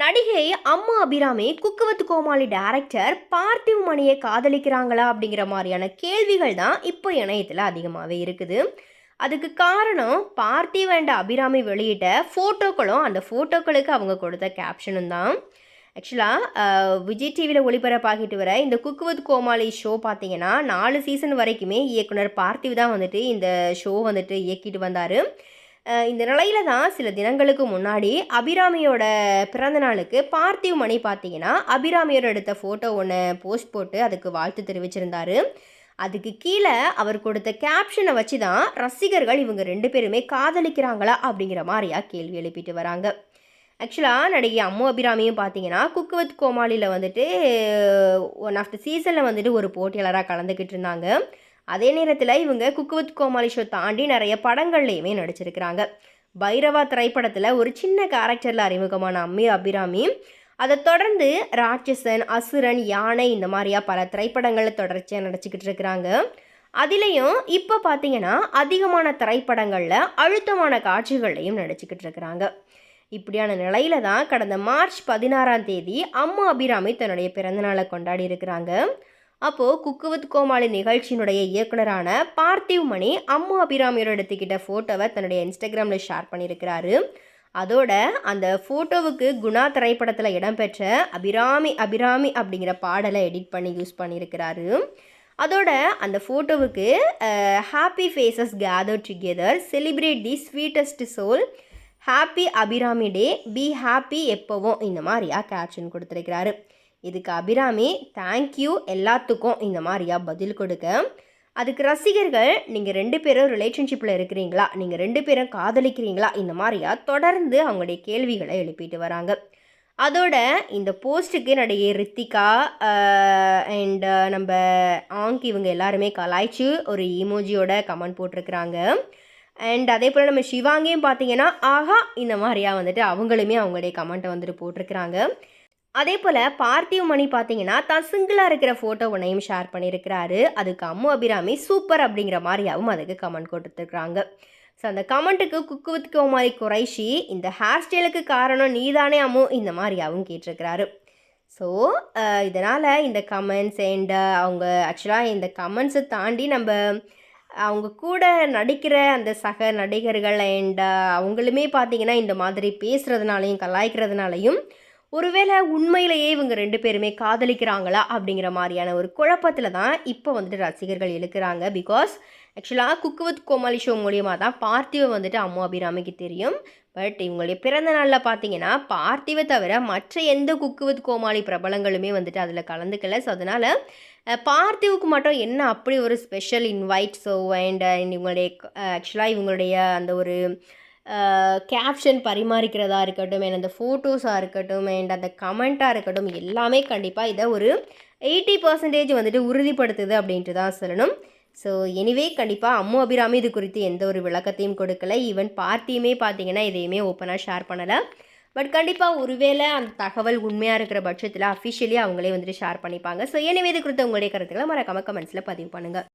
நடிகை அம்மா அபிராமி குக்குவத்து கோமாளி டேரக்டர் பார்த்திவ் மணியை காதலிக்கிறாங்களா அப்படிங்கிற மாதிரியான கேள்விகள் தான் இப்போ இணையத்தில் அதிகமாகவே இருக்குது. அதுக்கு காரணம் பார்த்திவ் அண்ட் அபிராமி வெளியிட்ட ஃபோட்டோக்களும் அந்த ஃபோட்டோக்களுக்கு அவங்க கொடுத்த கேப்ஷனும் தான். ஆக்சுவலாக விஜய் டிவியில் ஒளிபரப்பாகிட்டு வர இந்த குக்குவத் கோமாளி ஷோ பார்த்தீங்கன்னா நாலு சீசன் வரைக்குமே இயக்குனர் பார்த்திவ் தான் வந்துட்டு இந்த ஷோ வந்துட்டு இயக்கிட்டு வந்தார். இந்த நிலையில தான் சில தினங்களுக்கு முன்னாடி அபிராமியோட பிறந்த நாளுக்கு பார்த்திவ் மணி பார்த்தீங்கன்னா அபிராமியோட எடுத்த ஃபோட்டோ ஒன்று போஸ்ட் போட்டு அதுக்கு வாழ்த்து தெரிவிச்சிருந்தாரு. அதுக்கு கீழே அவர் கொடுத்த கேப்ஷனை வச்சு தான் ரசிகர்கள் இவங்க ரெண்டு பேருமே காதலிக்கிறாங்களா அப்படிங்கிற மாதிரியா கேள்வி எழுப்பிட்டு வராங்க. ஆக்சுவலாக நடிகை அம்மு அபிராமியும் பார்த்தீங்கன்னா குக்குவத் கோமாளியில் வந்துட்டு ஒன் ஆஃப் த சீசனில் வந்துட்டு ஒரு போட்டியாளராக கலந்துக்கிட்டு இருந்தாங்க. அதே நேரத்தில் இவங்க குக்குவத் கோமாளி ஷோ தாண்டி நிறைய படங்கள்லையுமே நடிச்சிருக்கிறாங்க. பைரவா திரைப்படத்தில் ஒரு சின்ன கேரக்டரில் அறிமுகமான அம்மி அபிராமி அதை தொடர்ந்து ராட்சசன் அசுரன் யானை இந்த மாதிரியா பல திரைப்படங்களில் தொடர்ச்சியாக நடிச்சுக்கிட்டு இருக்கிறாங்க. அதுலேயும் இப்போ பார்த்தீங்கன்னா அதிகமான திரைப்படங்களில் அழுத்தமான காட்சிகள்லையும் நடிச்சுக்கிட்டு இருக்கிறாங்க. இப்படியான நிலையில தான் கடந்த மார்ச் பதினாறாம் தேதி அம்மா அபிராமி தன்னுடைய பிறந்தநாளை கொண்டாடி இருக்கிறாங்க. அப்போது குக்கு வித் கோமாளி நிகழ்ச்சியினுடைய இயக்குனரான பார்த்திவ் மணி அம்மு அபிராமியோட எடுத்துக்கிட்ட ஃபோட்டோவை தன்னுடைய இன்ஸ்டாகிராமில் ஷேர் பண்ணியிருக்கிறாரு. அதோட அந்த ஃபோட்டோவுக்கு குணா திரைப்படத்தில் இடம்பெற்ற அபிராமி அபிராமி அப்படிங்கிற பாடலை எடிட் பண்ணி யூஸ் பண்ணியிருக்கிறாரு. அதோட அந்த ஃபோட்டோவுக்கு happy faces gather together celebrate the sweetest soul happy Abirami day be happy எப்போவும் இந்த மாதிரியா கேப்ஷன் கொடுத்துருக்கிறாரு. இதுக்கு அபிராமி தேங்க்யூ எல்லாத்துக்கும் இந்த மாதிரியா பதில் கொடுக்க. அதுக்கு ரசிகர்கள் நீங்கள் ரெண்டு பேரும் ரிலேஷன்ஷிப்பில் இருக்கிறீங்களா? நீங்கள் ரெண்டு பேரும் காதலிக்கிறீங்களா? இந்த மாதிரியா தொடர்ந்து அவங்களுடைய கேள்விகளை எழுப்பிட்டு வராங்க. அதோட இந்த போஸ்ட்டுக்கு என்னுடைய ரித்திகா அண்ட் நம்ம ஆங்க் இவங்க எல்லாருமே கலாய்ச்சி ஒரு இமோஜியோட கமெண்ட் போட்டிருக்கிறாங்க. அண்ட் அதே போல் நம்ம சிவாங்கியும் பார்த்தீங்கன்னா ஆஹா இந்த மாதிரியா வந்துட்டு அவங்களுமே அவங்களுடைய கமெண்ட்டை வந்துட்டு போட்டிருக்கிறாங்க. அதே போல் பார்த்திவ் மணி பார்த்தீங்கன்னா தான் சிங்கிளாக இருக்கிற ஃபோட்டோ ஒன்றையும் ஷேர் பண்ணியிருக்கிறாரு. அதுக்கு அம்மு அபிராமி சூப்பர் அப்படிங்கிற மாதிரியாவும் அதுக்கு கமெண்ட் கொடுத்துருக்குறாங்க. ஸோ அந்த கமெண்ட்டுக்கு குக்கு வித் கோமாரி குறைஷி இந்த ஹேர் ஸ்டைலுக்கு காரணம் நீதானே அம்மு இந்த மாதிரியாகவும் கேட்டிருக்கிறாரு. ஸோ இதனால் இந்த கமெண்ட்ஸ் அண்ட் அவங்க ஆக்சுவலாக இந்த கமெண்ட்ஸை தாண்டி நம்ம அவங்க கூட நடிக்கிற அந்த சக நடிகர்கள் அண்ட் அவங்களுமே பார்த்தீங்கன்னா இந்த மாதிரி பேசுகிறதுனாலையும் கலாய்க்கிறதுனாலையும் ஒருவேளை உண்மையிலேயே இவங்க ரெண்டு பேருமே காதலிக்கிறாங்களா அப்படிங்கிற மாதிரியான ஒரு குழப்பத்தில் தான் இப்போ வந்துட்டு ரசிகர்கள் இழுக்கிறாங்க. பிகாஸ் ஆக்சுவலாக குக்குவத் கோமாளி ஷோ மூலியமாக தான் பார்த்திவை வந்துட்டு அம்மு அபிராமிக்கு தெரியும். பட் இவங்களுடைய பிறந்த நாளில் பார்த்தீங்கன்னா பார்த்திவை தவிர மற்ற எந்த குக்குவத் கோமாளி பிரபலங்களுமே வந்துட்டு அதில் கலந்துக்கல. ஸோ அதனால் பார்த்திவுக்கு மட்டும் என்ன அப்படி ஒரு ஸ்பெஷல் இன்வைட் ஸோ அண்ட் இவங்களுடைய ஆக்சுவலாக இவங்களுடைய அந்த ஒரு கேப்ஷன் பரிமாறிக்கிறதா இருக்கட்டும் அண்ட் அந்த ஃபோட்டோஸாக இருக்கட்டும் அண்ட் அந்த கமெண்ட்டாக இருக்கட்டும் எல்லாமே கண்டிப்பாக இதை ஒரு எயிட்டி பர்சன்டேஜ் வந்துட்டு உறுதிப்படுத்துது அப்படின்ட்டு தான் சொல்லணும். ஸோ எனிவே கண்டிப்பாக அம்மு அபிராமி இது குறித்து எந்த ஒரு விளக்கத்தையும் கொடுக்கல. ஈவன் பார்ட்டியுமே பார்த்தீங்கன்னா எதையுமே ஓப்பனாக ஷேர் பண்ணலை. பட் கண்டிப்பாக ஒருவேளை அந்த தகவல் உண்மையாக இருக்கிற பட்சத்தில் அஃபிஷியலி அவங்களே வந்துட்டு ஷேர் பண்ணிப்பாங்க. ஸோ எனவே இது குறித்து உங்களுடைய கருத்துக்களை மறக்காம கமெண்ட்ஸில் பதிவு பண்ணுங்கள்